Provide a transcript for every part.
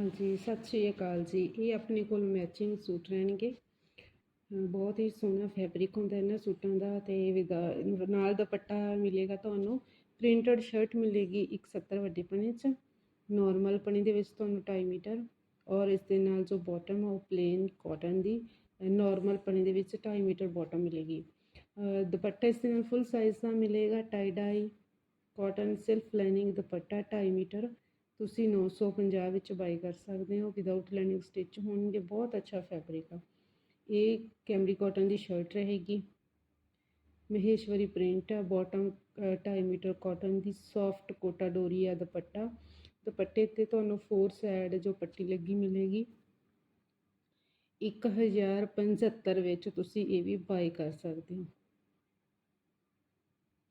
ਹਾਂਜੀ, ਸਤਿ ਸ਼੍ਰੀ ਅਕਾਲ ਜੀ। ਇਹ ਆਪਣੇ ਕੋਲ ਮੈਚਿੰਗ ਸੂਟ ਰਹਿਣਗੇ। ਬਹੁਤ ਹੀ ਸੋਹਣਾ ਫੈਬਰਿਕ ਹੁੰਦਾ ਇਹਨਾਂ ਸੂਟਾਂ ਦਾ ਤੇ ਵਿਦਾ- ਨਾਲ ਦੁਪੱਟਾ ਮਿਲੇਗਾ ਤੁਹਾਨੂੰ। ਪ੍ਰਿੰਟਡ ਸ਼ਰਟ ਮਿਲੇਗੀ 170 ਵੱਡੇ ਪਣੇ ਚ। ਨਾਰਮਲ ਪਣੇ ਦੇ ਵਿੱਚ ਤੁਹਾਨੂੰ 2.5 ਮੀਟਰ। ਔਰ ਇਸ ਦੇ ਨਾਲ ਜੋ ਬਾਟਮ ਆ ਉਹ ਪਲੇਨ ਕਾਟਨ ਦੀ। ਨਾਰਮਲ ਪਣੇ ਦੇ ਵਿੱਚ 2.5 ਮੀਟਰ ਬਾਟਮ ਮਿਲੇਗੀ। ਦੁਪੱਟਾ ਇਸ ਦੇ ਨਾਲ ਫੁੱਲ ਸਾਈਜ਼ ਦਾ ਮਿਲੇਗਾ। Tie dye cotton self lining dupatta 2.5 meter. ਤੁਸੀਂ 950 ਵਿੱਚ ਬਾਈ ਕਰ ਸਕਦੇ ਹੋ ਵਿਦਆਊਟ ਲਾਈਨਿੰਗ ਸਟਿਚ ਹੋਣਗੇ, ਬਹੁਤ ਅੱਛਾ ਫੈਬਰਿਕ ਆ। ਇਹ ਕੈਮਰੀ ਕਾਟਨ ਦੀ ਸ਼ਰਟ ਰਹੇਗੀ। ਮਹੇਸ਼ਵਰੀ ਪ੍ਰਿੰਟ ਆ ਬਾਟਮ 2.5 ਮੀਟਰ ਕਾਟਨ ਦੀ ਸੌਫਟ ਕੋਟਾ ਡੋਰੀ ਆ, ਦੁਪੱਟਾ। ਦੁਪੱਟੇ ਤੇ ਤੁਹਾਨੂੰ ਫੋਰ ਸਾਈਡ ਜੋ ਪੱਟੀ ਲੱਗੀ ਮਿਲੇਗੀ। 1075 ਵਿੱਚ ਤੁਸੀਂ ਇਹ ਵੀ ਬਾਈ ਕਰ ਸਕਦੇ ਹੋ।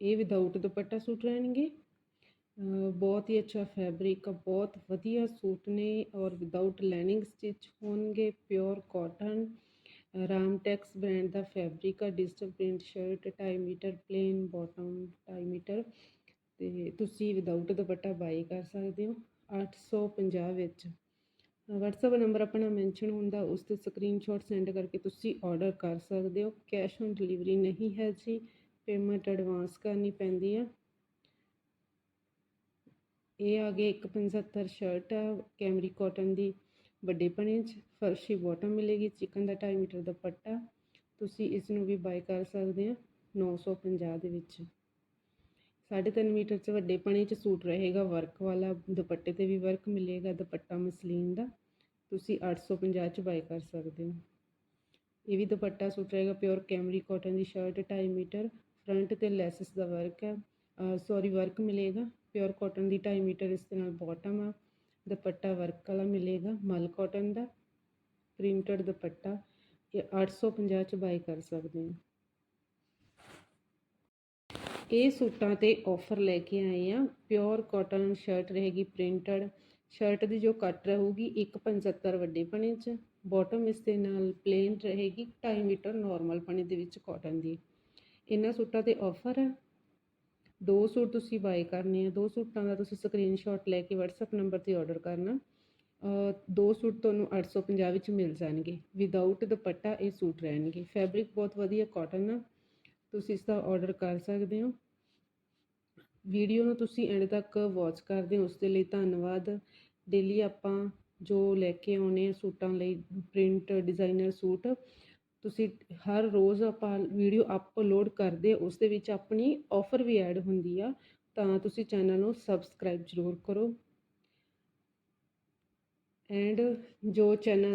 ਇਹ ਵਿਦਆਊਟ ਦੁਪੱਟਾ ਸੂਟ ਰਹਿਣਗੇ। ਬਹੁਤ ਹੀ ਅੱਛਾ ਫੈਬਰਿਕ ਆ ਬਹੁਤ ਵਧੀਆ ਸੂਟ ਨੇ ਔਰ ਵਿਦਆਊਟ ਲਾਈਨਿੰਗ ਸਟਿਚ ਹੋਣਗੇ ਪਿਓਰ ਕਾਟਨ ਰਾਮਟੈਕਸ ਬ੍ਰਾਂਡ ਦਾ ਫੈਬਰਿਕ ਆ digital print shirt 2.5 meter plain bottom 2.5 meter ਤੇ ਤੁਸੀਂ ਵਿਦਆਊਟ ਦੁਪੱਟਾ ਬਾਈ ਕਰ ਸਕਦੇ ਹੋ 850 ਵਿੱਚ। WhatsApp ਨੰਬਰ ਆਪਣਾ ਮੈਂਸ਼ਨ ਹੁੰਦਾ, ਉਸ ਤੇ ਸਕਰੀਨਸ਼ਾਟ ਸੈਂਡ ਕਰਕੇ ਤੁਸੀਂ ਆਰਡਰ ਕਰ ਸਕਦੇ ਹੋ। ਕੈਸ਼ ਔਨ ਡਿਲੀਵਰੀ ਨਹੀਂ ਹੈ ਜੀ ਪੇਮੈਂਟ ਐਡਵਾਂਸ ਕਰਨੀ ਪੈਂਦੀ ਆ। ਇਹ ਆ ਗਏ 175 ਸ਼ਰਟ ਆ ਕੈਮਰੀ ਕਾਟਨ ਦੀ, ਵੱਡੇ ਪਣੇ 'ਚ, ਫਰਸ਼ੀ ਬਾਟਮ ਮਿਲੇਗੀ ਚਿਕਨ ਦਾ 2.5 ਮੀਟਰ ਦੁਪੱਟਾ। ਤੁਸੀਂ ਇਸ ਨੂੰ ਵੀ ਬਾਈ ਕਰ ਸਕਦੇ ਆ 950 ਦੇ ਵਿੱਚ। 3.5 ਮੀਟਰ 'ਚ ਵੱਡੇ ਪਣੇ 'ਚ ਸੂਟ ਰਹੇਗਾ ਵਰਕ ਵਾਲਾ, ਦੁਪੱਟੇ ਤੇ ਵੀ ਵਰਕ ਮਿਲੇਗਾ, ਦੁਪੱਟਾ ਮਸਲੀਨ ਦਾ। ਤੁਸੀਂ 850 'ਚ ਬਾਈ ਕਰ ਸਕਦੇ ਹੋ। ਇਹ ਵੀ ਦੁਪੱਟਾ ਸੂਟ ਰਹੇਗਾ ਪਿਓਰ ਕੈਮਰੀ ਕਾਟਨ ਦੀ ਸ਼ਰਟ 2.5 ਮੀਟਰ। ਫਰੰਟ ਤੇ ਲੈਸਸ ਦਾ ਵਰਕ ਹੈ ਸੌਰੀ ਵਰਕ ਮਿਲੇਗਾ। ਪਿਓਰ ਕਾਟਨ ਦੀ 2.5 ਮੀਟਰ ਇਸ ਦੇ ਨਾਲ ਬਾਟਮ ਆ, ਦੁਪੱਟਾ ਵਰਕ ਵਾਲਾ ਮਿਲੇਗਾ, ਮਲ ਕਾਟਨ ਦਾ ਪ੍ਰਿੰਟਡ ਦੁਪੱਟਾ, ਇਹ 850 ਚ ਬਾਈ ਕਰ ਸਕਦੇ ਹੋ। ਇਹ ਸੂਟਾਂ ਤੇ ਆਫਰ ਲੈ ਕੇ ਆਏ ਆ ਪਿਓਰ ਕਾਟਨ ਸ਼ਰਟ ਰਹੇਗੀ ਪ੍ਰਿੰਟਡ ਸ਼ਰਟ ਦੀ ਜੋ ਕੱਟ ਰਹੂਗੀ 175 ਵੱਡੇ ਪਣੇ ਚ ਬਾਟਮ ਇਸ ਦੇ ਨਾਲ ਪਲੇਨ ਰਹੇਗੀ 2.5 ਮੀਟਰ ਨਾਰਮਲ ਪਣੇ ਦੇ ਵਿੱਚ ਕਾਟਨ ਦੀ। ਇਹਨਾਂ ਸੂਟਾਂ ਤੇ ਆਫਰ ਹੈ ਦੋ ਸੂਟ ਤੁਸੀਂ ਬਾਏ ਕਰਨੇ ਆ, ਦੋ ਸੂਟਾਂ ਦਾ ਤੁਸੀਂ ਸਕਰੀਨਸ਼ਾਟ ਲੈ ਕੇ WhatsApp ਨੰਬਰ ਤੇ ਆਰਡਰ ਕਰਨਾ। ਦੋ ਸੂਟ ਤੁਹਾਨੂੰ 850 ਵਿੱਚ ਮਿਲ ਜਾਣਗੇ। ਵਿਦਆਊਟ ਦੁਪੱਟਾ ਇਹ ਸੂਟ ਰਹਿਣਗੇ। ਫੈਬਰਿਕ ਬਹੁਤ ਵਧੀਆ ਕਾਟਨ ਆ। ਤੁਸੀਂ ਇਸ ਦਾ ਆਰਡਰ ਕਰ ਸਕਦੇ ਹੋ। ਵੀਡੀਓ ਨੂੰ ਤੁਸੀਂ ਐਂਡ ਤੱਕ ਵਾਚ ਕਰਦੇ ਹੋ। ਉਸ ਦੇ ਲਈ ਧੰਨਵਾਦ। ਡੇਲੀ ਆਪਾਂ ਜੋ ਲੈ ਕੇ ਆਉਨੇ ਆ ਸੂਟਾਂ ਲਈ ਪ੍ਰਿੰਟ ਡਿਜ਼ਾਈਨਰ ਸੂਟ ਤੁਸੀਂ ਹਰ ਰੋਜ਼ ਆਪਾਂ ਵੀਡੀਓ ਅਪਲੋਡ ਕਰਦੇ ਉਸ ਦੇ ਵਿੱਚ ਆਪਣੀ ਆਫਰ ਵੀ ਐਡ ਹੁੰਦੀ ਆ, ਤਾਂ ਤੁਸੀਂ ਚੈਨਲ ਨੂੰ ਸਬਸਕ੍ਰਾਈਬ ਜ਼ਰੂਰ ਕਰੋ। ਐਂਡ ਜੋ ਚੈਨਲ